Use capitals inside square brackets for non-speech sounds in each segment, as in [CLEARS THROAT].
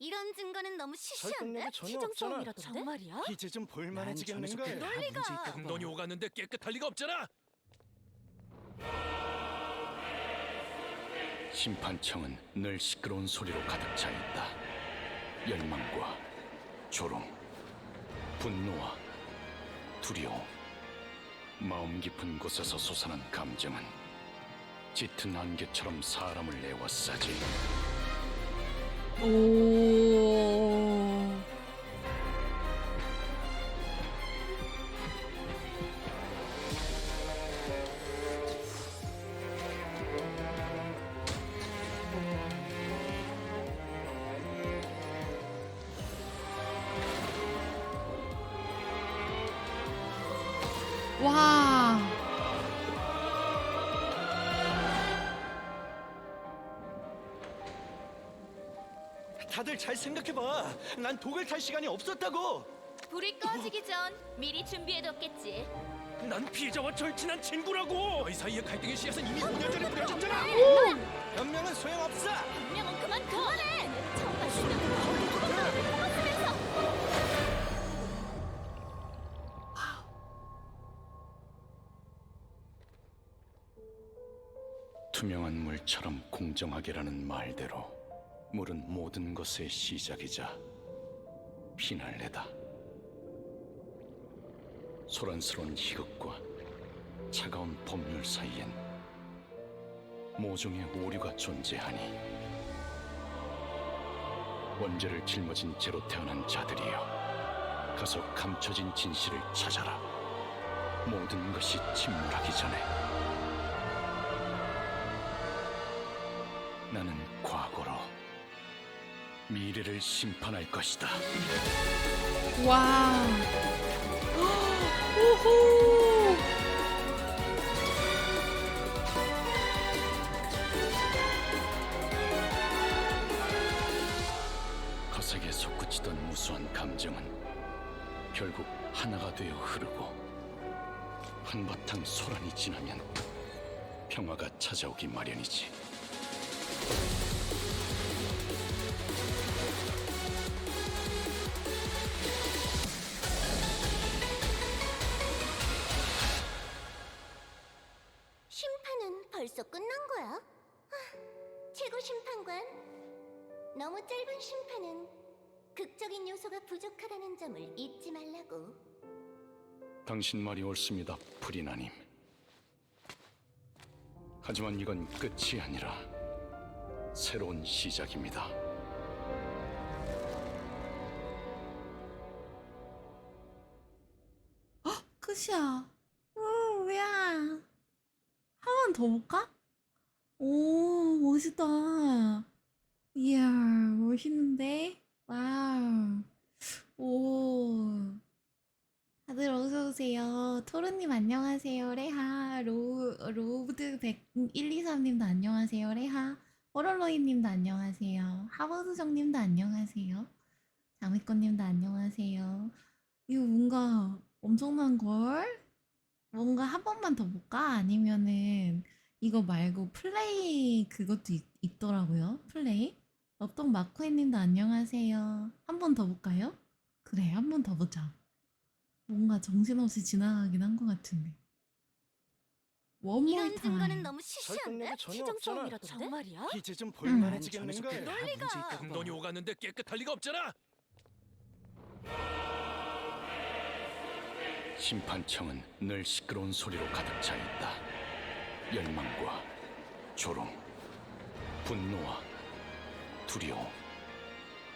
이런 증거는 너무 시시한데? 설득력이 전혀 추정 없잖아. 싸움이라던데? 정말이야? 이제 좀난 볼만해지겠는 전에서 거야. 다 문제 있다고 봐. 금돈이 오갔는데 깨끗할 리가 없잖아. 심판청은 늘 시끄러운 소리로 가득 차 있다. 열망과 조롱, 분노와 두려움, 마음 깊은 곳에서 솟아난 감정은 짙은 안개처럼 사람을 에워싸지. 오. 와. 다들 잘 생각해봐. 난 독을 탈 시간이 없었다고. 불이 꺼지기 전 미리 준비해뒀겠지. 난 피해자와 절친한 친구라고. 너희 사이의 갈등의 씨앗은 이미 5년 전에 뿌려졌잖아. 변명은 소용없어. 분명은 그만 그만해. 투명한 물처럼 공정하게라는 말대로 물은 모든 것의 시작이자 피날레다. 소란스러운 희극과 차가운 법률 사이엔 모종의 오류가 존재하니 원죄를 짊어진 채로 태어난 자들이여 가서 감춰진 진실을 찾아라 모든 것이 침몰하기 전에 나는 미래를 심판할 것이다. 와. 오호. 거세게 솟구치던 무수한 감정은 결국 하나가 되어 흐르고 한바탕 소란이 지나면 평화가 찾아오기 마련이지. 심판은 극적인 요소가 부족하다는 점을 잊지 말라고. 당신 말이 옳습니다, 프리나님. 하지만 이건 끝이 아니라 새로운 시작입니다. 끝이야. 오, 뭐야. 한 번 더 볼까? 오, 멋있다. 이야, 멋있는데? 와우. 오. 다들 어서오세요. 토르님 안녕하세요. 레하. 로, 로브드 123님도 안녕하세요. 레하. 호롤로이님도 안녕하세요. 하버드정님도 안녕하세요. 자미꽃님도 안녕하세요. 이거 뭔가 엄청난 걸? 뭔가 한 번만 더 볼까? 아니면은 이거 말고 플레이 그것도 있, 있더라고요. 플레이. 업동 마쿠에님도 안녕하세요. 한 번 더 볼까요? 그래, 한 번 더 보자. 뭔가 정신없이 지나가긴 한 것 같은데. 원몰 이런 증거는 타임. 너무 시시한데? 설득력이 전혀 추정 없잖아. 싸움이라던데? 정말이야? 이제 좀난 볼만해지겠는 문제 있다고 봐. 금돈이 오갔는데 깨끗할 리가 없잖아. 심판청은 늘 시끄러운 소리로 가득 차 있다. 열망과 조롱, 분노와 두려움,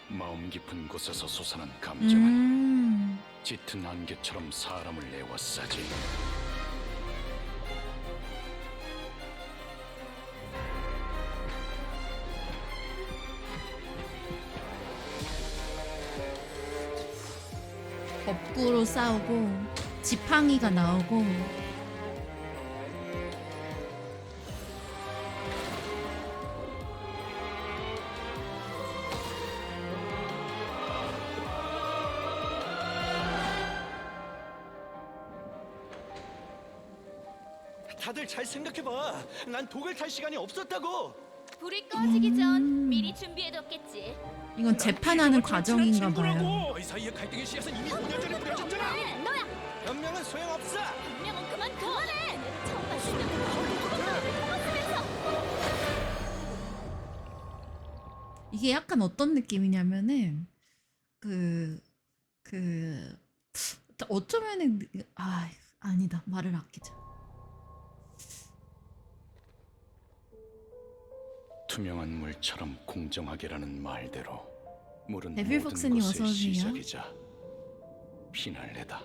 마음 깊은 곳에서 솟아난 감정은 음. 짙은 안개처럼 사람을 에워싸지. 거꾸로 싸우고 지팡이가 나오고 다들 잘 생각해봐. 난 독을 탈 시간이 없었다고. 불이 꺼지기 전 미리 준비해뒀겠지. 이건 재판하는 과정인가 봐요. 너희 사이의 갈등의 씨앗은 이미 5년 전에 뿌려졌잖아. 네, 너야. 변명은 소용없어. 분명은 그만 그만해. 정말 신경 이게 약간 어떤 느낌이냐면은 그 그 어쩌면은 아 아니다 말을 아끼자. 투명한 물처럼 공정하게라는 말대로 물은 데빌 모든 폭스님 것의 어서 오세요. 시작이자 피날레다.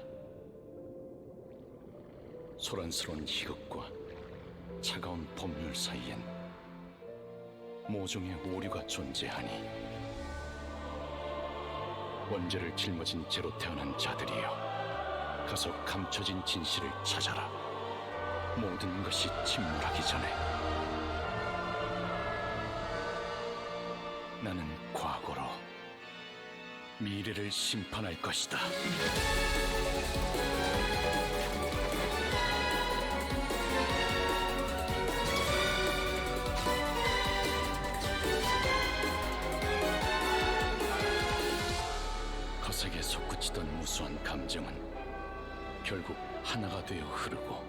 소란스러운 희극과 차가운 법률 사이엔 모종의 오류가 존재하니 원죄를 짊어진 채로 태어난 자들이여 가서 감춰진 진실을 찾아라. 모든 것이 침몰하기 전에 나는 과거로 미래를 심판할 것이다. 거세게 솟구치던 무수한 감정은 결국 하나가 되어 흐르고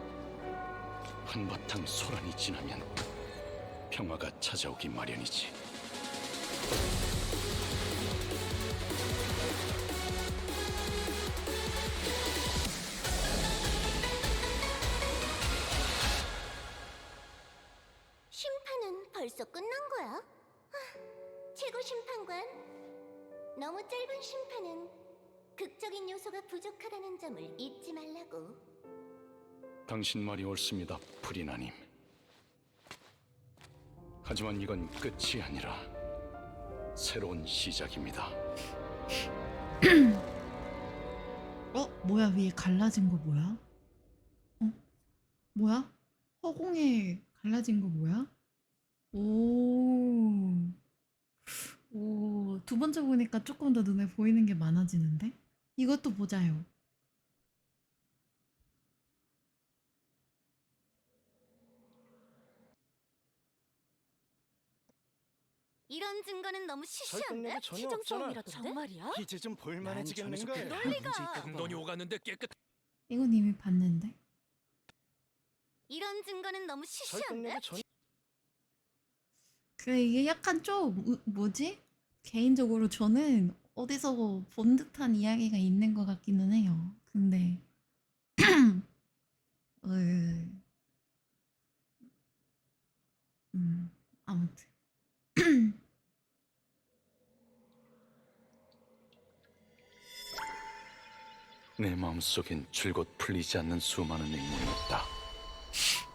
한바탕 소란이 지나면 평화가 찾아오기 마련이지. 심판은 벌써 끝난 거야? 하, 최고 심판관. 너무 짧은 심판은 극적인 요소가 부족하다는 점을 잊지 말라고. 당신 말이 옳습니다, 프리나님. 하지만 이건 끝이 아니라 새로운 시작입니다. [CLEARS THROAT] 어 뭐야 위에 갈라진 거 뭐야? 어 뭐야? 허공에 갈라진 거 뭐야? 오. 오, 두 번째 보니까 조금 더 눈에 보이는 게 많아지는데? 이것도 보자요. 이런 증거는 너무 시시한데? 설득력이 전혀 시정 없잖아. 싸움이라던데? 정말이야? 이제 좀 볼만해지겠는 난 거야. 논리가. 금돈이 오갔는데 깨끗. 이건 이미 봤는데? 이런 증거는 너무 시시한데? 설득력이 전혀 그 이게 약간 좀 우- 뭐지? 개인적으로 저는 어디서 본 듯한 이야기가 있는 것 같기는 해요. 근데 [CLEARS THROAT] 어, 음 아무튼 [CLEARS THROAT] 내 마음속엔 줄곧 풀리지 않는 수많은 의문이 있다.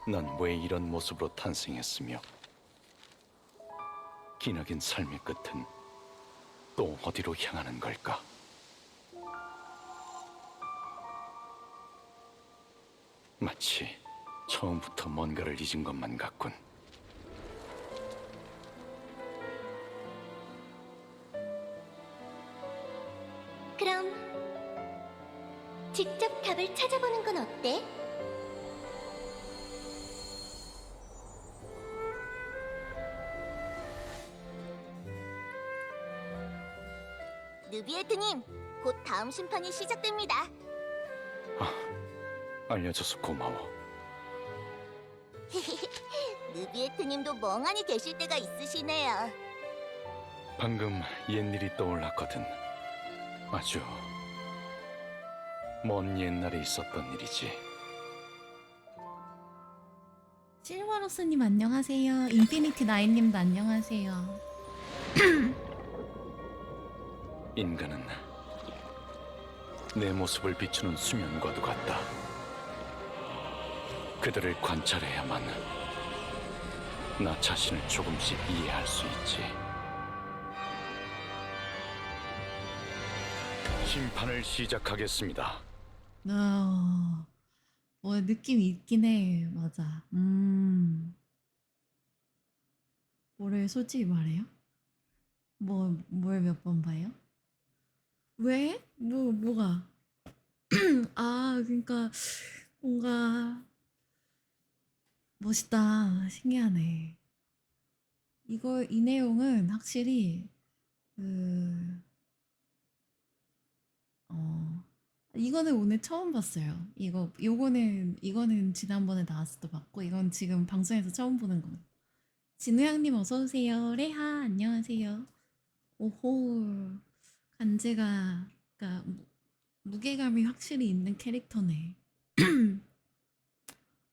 난 왜 이런 모습으로 탄생했으며 기나긴 삶의 끝은 또 어디로 향하는 걸까? 마치 처음부터 뭔가를 잊은 것만 같군. 느비에트님, 곧 다음 심판이 시작됩니다. 알려줘서 고마워. [LAUGHS] 느비에트님도 멍하니 계실 때가 있으시네요. 방금 옛일이 떠올랐거든. 아주 먼 옛날에 있었던 일이지. 실버로스님 안녕하세요. 인피니티 나인님도 안녕하세요. [CLEARS THROAT] 인간은 내 모습을 비추는 수면과도 같다. 그들을 관찰해야만 나 자신을 조금씩 이해할 수 있지. 심판을 시작하겠습니다. 어, 뭐 느낌이 있긴 해. 맞아. 음. 뭐를 솔직히 말해요? 뭐, 뭘 몇 번 봐요? 왜? 뭐, 뭐가? [CLEARS THROAT] 아, 그러니까 뭔가 멋있다. 신기하네. 이거, 이 내용은 확실히 그, 어, 이거는 오늘 처음 봤어요. 이거, 요거는, 이거는 지난번에 나왔을 때 봤고, 이건 지금 방송에서 처음 보는 거. 진우양님 어서오세요. 레하, 안녕하세요. 오호, 간제가, 그니까, 무게감이 확실히 있는 캐릭터네. [CLEARS THROAT]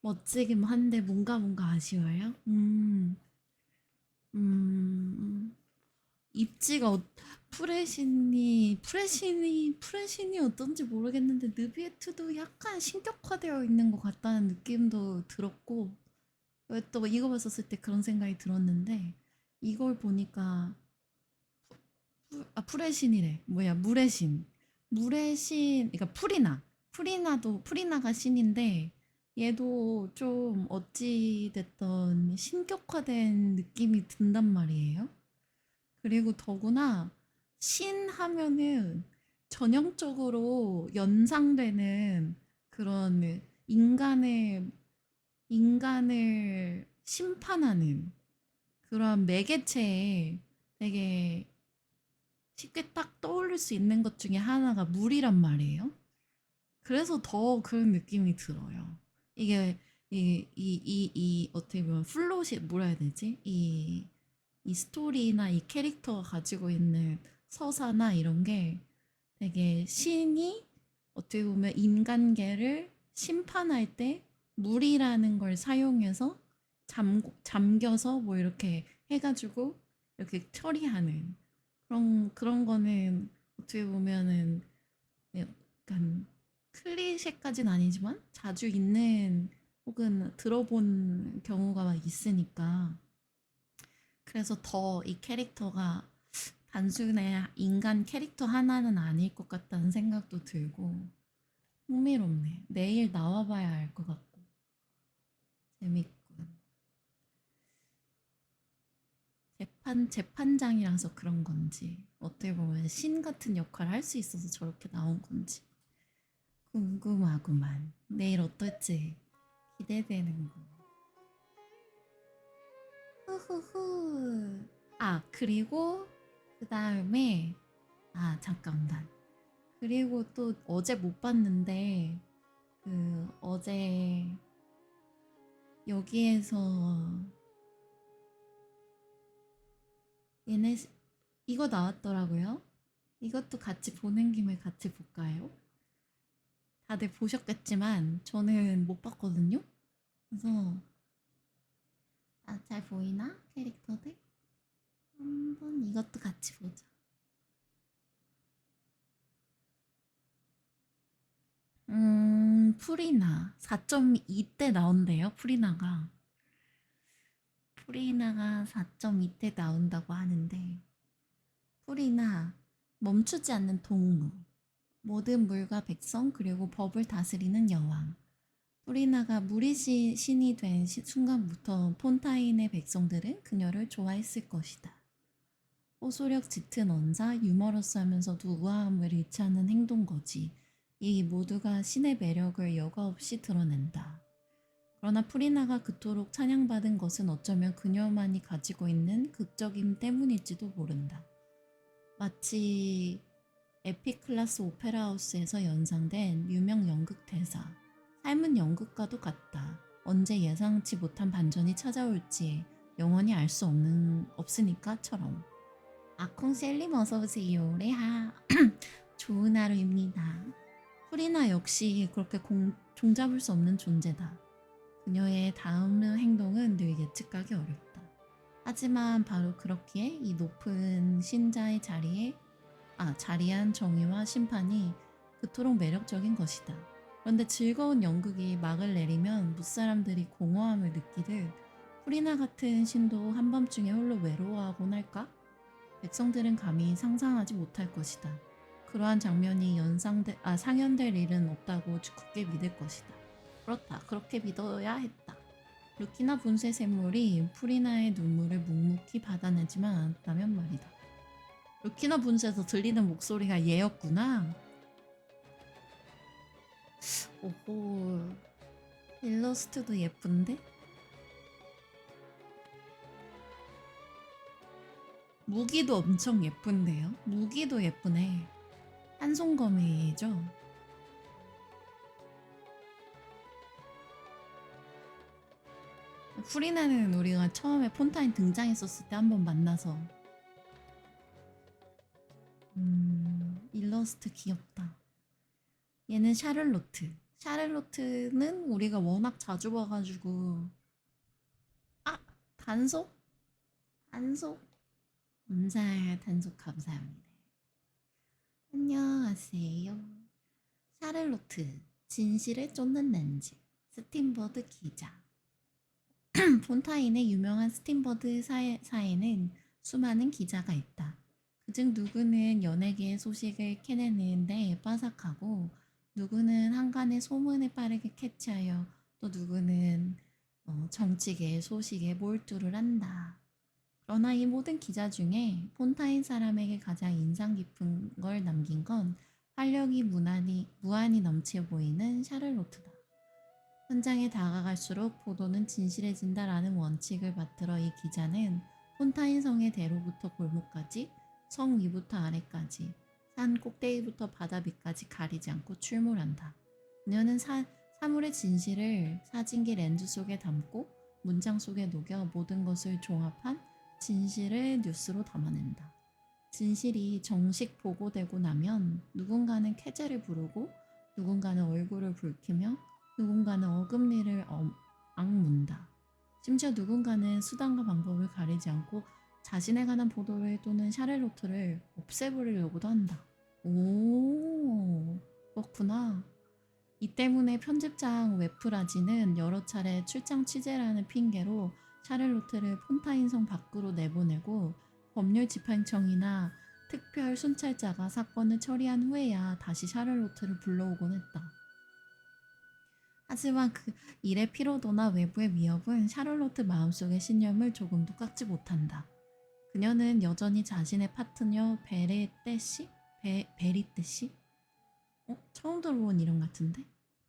멋지긴 한데 뭔가 뭔가 아쉬워요? 음, 음, 입지가 어, 프레신이 프레신이 프레신이 어떤지 모르겠는데 느비에트도 약간 신격화되어 있는 것 같다는 느낌도 들었고 왜또 이거 봤었을 때 그런 생각이 들었는데 이걸 보니까 푸- 아 프레신이래. 뭐야 물의 신. 물의 신 그러니까 프리나. 프리나도 프리나가 신인데 얘도 좀 어찌 됐던 신격화된 느낌이 든단 말이에요. 그리고 더구나 신 하면은 전형적으로 연상되는 그런 인간을 인간을 심판하는 그런 매개체에 되게 쉽게 딱 떠올릴 수 있는 것 중에 하나가 물이란 말이에요. 그래서 더 그런 느낌이 들어요. 이게 이 이 이 이 어떻게 보면 플롯이 뭐라 해야 되지? 이 이 스토리나 이 캐릭터가 가지고 있는 서사나 이런 게 되게 신이 어떻게 보면 인간계를 심판할 때 물이라는 걸 사용해서 잠, 잠겨서 뭐 이렇게 해가지고 이렇게 처리하는 그런 그런 거는 어떻게 보면은 약간 클리셰까지는 아니지만 자주 있는 혹은 들어본 경우가 있으니까 그래서 더 이 캐릭터가 단순의 인간 캐릭터 하나는 아닐 것 같다는 생각도 들고 흥미롭네. 내일 나와봐야 알 것 같고 재밌군. 재판 재판장이라서 그런 건지 어떻게 보면 신 같은 역할을 할 수 있어서 저렇게 나온 건지 궁금하구만. 내일 어떨지 기대되는군. 후후후. 아, 그리고 그 다음에, 아, 잠깐만. 그리고 또 어제 못 봤는데, 그, 어제 여기에서 얘네, 시- 이거 나왔더라고요. 이것도 같이 보는 김에 같이 볼까요? 다들 보셨겠지만, 저는 못 봤거든요? 그래서, 아, 잘 보이나? 캐릭터들? 한번 이것도 같이 보자. 음, 프리나. 4.2대 나온대요, 프리나가. 프리나가 4.2대 나온다고 하는데, 프리나, 멈추지 않는 동무. 모든 물과 백성, 그리고 법을 다스리는 여왕. 프리나가 물의 시- 신이 된 시- 순간부터 폰타인의 백성들은 그녀를 좋아했을 것이다. 호소력 짙은 언사, 유머러스하면서도 우아함을 잃지 않는 행동거지. 이 모두가 신의 매력을 여과 없이 드러낸다. 그러나 프리나가 그토록 찬양받은 것은 어쩌면 그녀만이 가지고 있는 극적임 때문일지도 모른다. 마치 에픽 클래스 오페라 하우스에서 연상된 유명 연극 대사. 삶은 연극과도 같다. 언제 예상치 못한 반전이 찾아올지 영원히 알 수 없는 없으니까처럼. 아콩 셀림 어서 오세요. 레하. [CLEARS THROAT] 좋은 하루입니다. 프리나 역시 그렇게 공, 종잡을 수 없는 존재다. 그녀의 다음 행동은 늘 예측하기 어렵다. 하지만 바로 그렇기에 이 높은 신자의 자리에 아 자리한 정의와 심판이 그토록 매력적인 것이다. 그런데 즐거운 연극이 막을 내리면 무사람들이 공허함을 느끼듯 프리나 같은 신도 한밤중에 홀로 외로워하곤 할까? 백성들은 감히 상상하지 못할 것이다. 그러한 장면이 연상돼 아 상연될 일은 없다고 굳게 믿을 것이다. 그렇다. 그렇게 믿어야 했다. 루키나 분쇄 샘물이 프리나의 눈물을 묵묵히 받아내지만 않았다면 말이다. 루키나 분쇄에서 들리는 목소리가 얘였구나. 오호. 일러스트도 예쁜데? 무기도 엄청 예쁜데요? 무기도 예쁘네. 한송검이죠? 프리나는 우리가 처음에 폰타인 등장했었을 때 한 번 만나서 음, 일러스트 귀엽다. 얘는 샤를로트. 샤를로트는 우리가 워낙 자주 봐가지고 아 단속 단속 감사 단속 감사합니다. 안녕하세요. 샤를로트 진실을 쫓는 렌즈 스팀버드 기자 [CLEARS THROAT] 폰타인의 유명한 스팀버드 사에, 사에는 수많은 기자가 있다. 그중 누구는 연예계의 소식을 캐내는데 빠삭하고 누구는 한간의 소문을 빠르게 캐치하여 또 누구는 어, 정치계의 소식에 몰두를 한다. 그러나 이 모든 기자 중에 폰타인 사람에게 가장 인상 깊은 걸 남긴 건 활력이 무한히, 무한히 넘쳐 보이는 샤를로트다. 현장에 다가갈수록 보도는 진실해진다라는 원칙을 받들어 이 기자는 폰타인 성의 대로부터 골목까지 성 위부터 아래까지 산 꼭대기부터 바다 밑까지 가리지 않고 출몰한다. 그녀는 사, 사물의 진실을 사진기 렌즈 속에 담고 문장 속에 녹여 모든 것을 종합한 진실을 뉴스로 담아낸다. 진실이 정식 보고되고 나면 누군가는 캐제를 부르고 누군가는 얼굴을 붉히며 누군가는 어금니를 엄- 악문다. 심지어 누군가는 수단과 방법을 가리지 않고 자신에 관한 보도를 또는 샤를로트를 없애버리려고도 한다. 오, 그렇구나. 이 때문에 편집장 웨프라지는 여러 차례 출장 취재라는 핑계로 샤를로트를 폰타인성 밖으로 내보내고 법률 집행청이나 특별 순찰자가 사건을 처리한 후에야 다시 샤를로트를 불러오곤 했다. 하지만 그 일의 피로도나 외부의 위협은 샤를로트 마음속의 신념을 조금도 깎지 못한다. 그녀는 여전히 자신의 파트너 베레떼 씨? 베, 베리떼 씨? 어? 처음 들어본 이름 같은데?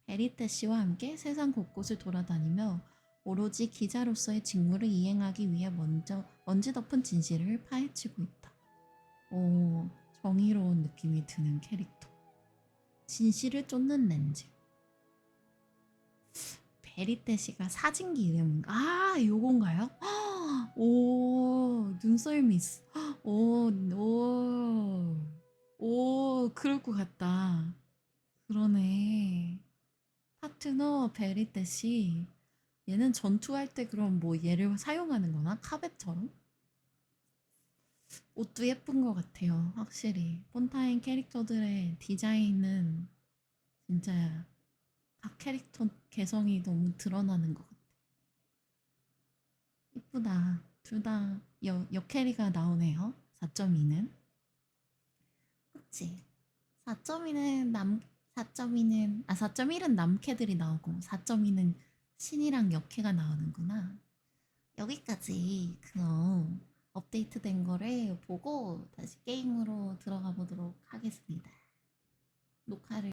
베리떼 씨와 함께 세상 곳곳을 돌아다니며 오로지 기자로서의 직무를 이행하기 위해 먼저 먼지 덮은 진실을 파헤치고 있다. 오, 정의로운 느낌이 드는 캐릭터. 진실을 쫓는 렌즈. 베리떼 씨가 사진기 이름인가? 아, 요건가요? 오, 눈썰미 있어. 오, 오, 오, 그럴 것 같다. 그러네. 파트너 베리떼 씨. 얘는 전투할 때 그럼 뭐 얘를 사용하는 거나? 카벳처럼? 옷도 예쁜 것 같아요. 확실히. 폰타인 캐릭터들의 디자인은 진짜 각 캐릭터 개성이 너무 드러나는 것 같아. 이쁘다. 둘 다 역캐리가 나오네요. 4.2는. 그치? 4.2는 남, 4.2는, 아, 4.1은 남캐들이 나오고, 4.2는 신이랑 역캐가 나오는구나. 여기까지 그럼 업데이트 된 거를 보고 다시 게임으로 들어가 보도록 하겠습니다. 녹화를